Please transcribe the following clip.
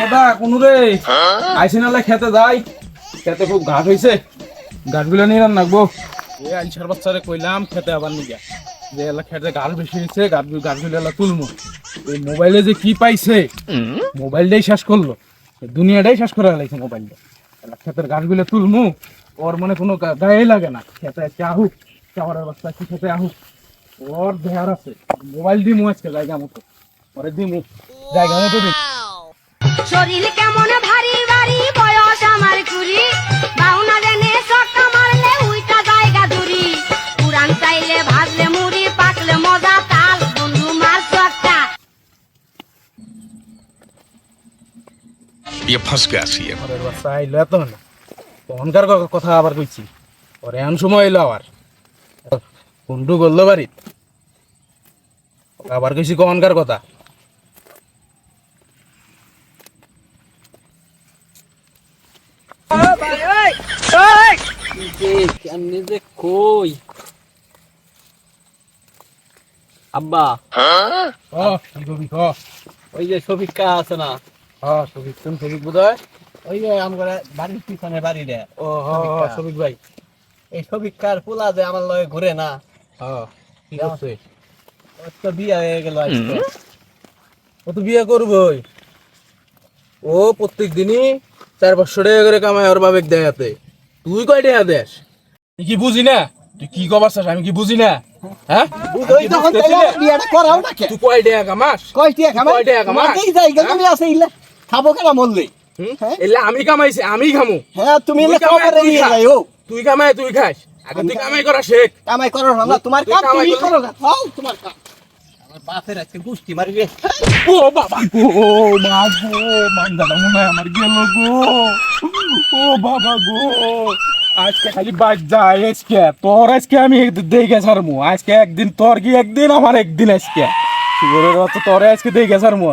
কেদা কোন রে। আইসি নালে খেতে যাই। খেতে খুব ঘাস হইছে। ঘাসগুলো নিয়ে রান রাখব এ আইসার বাচ্চারে কইলাম, খেতে আবার নিয়ে যে। এলা খেতে ঘাস বেশি হয়েছে গাছ গাছগুলো এলা তুলমু। এই মোবাইলে যে কি পাইছে, মোবাইলটাই শেষ করল। দুনিয়াটাই শেষ করে লাগছে মোবাইলটা। এলা খেতের গাছগুলো তুলমু, ওর মনে কোনো গায়ে লাগে না। খেতে আহুক, চাওয়ারের বাচ্চা কি খেতে আহুক। ওর দেহার আছে। মোবাইল দিমু আজকে জায়গা মতো। পরে দিমু। জায়গা মতো দিমু। শরীর কেমন ভারী ভারী বয়স আমার কুড়ি বাউনা দেনে সটকা মারলে উইটা জায়গা দূরি উড়ান চাইলে ভাজলে মুড়ি পাকলে মজা তাল বন্ধু মার সটকা ये फंस गया सी ঘরের বাচ্চা আইলো এত না তখনকার ক- কথা আবার কইছি পরে এমন সময় এলো আবার কুন্ডু করলো বাড়িত আবার কইছি কখনকার কথা কই? আব্বা। ওই যে আছে না? হ সবিক তুমি সবিক বোধ ওই যে আমার বাড়ির পিছনে বাড়ি রে। ও হ হ ভাই। এই শফিকার পোলা যে আমার লগে ঘুরে না। তো বিয়ে হয়ে গেল আজকে। ও তো বিয়ে করবই। ও প্রত্যেক দিনই চার পাঁচশো টাকা করে কামায় ওর বাবেক দেয়াতে তুই কয় টাকা দেস তুই কি বুঝি না তুই কি কবার চাস আমি কি বুঝি না হ্যাঁ? তুই কয় টাকা কামাস কয়? কয় টাকা কামাস? জমি আছে ইলে। খাব কেনা মরলে? হুম? হ্যাঁ? এলে আমি কামাইছি আমি খামু হ্যাঁ, তুমি তুই কামাই, খবরে তুই নিয়ে যাইও। তুই কামাই তুই খাস আগে তুই কামাই করা শেখ কামাই করো না, তোমার কামাই তুমি করো। না। তোমার কাম। আমার বাপের আজকে গুষ্টি মারি রে ও বাবা গো মা গো মান দাদা মনে হয় আমার গেল গো ও বাবা গো আজকে খালি বাদ যায় আজকে তোর আজকে আমি দেখে ছাড়মু আজকে একদিন তোর কি একদিন আমার একদিন আজকে তোর আজকে দেখে ছাড়মু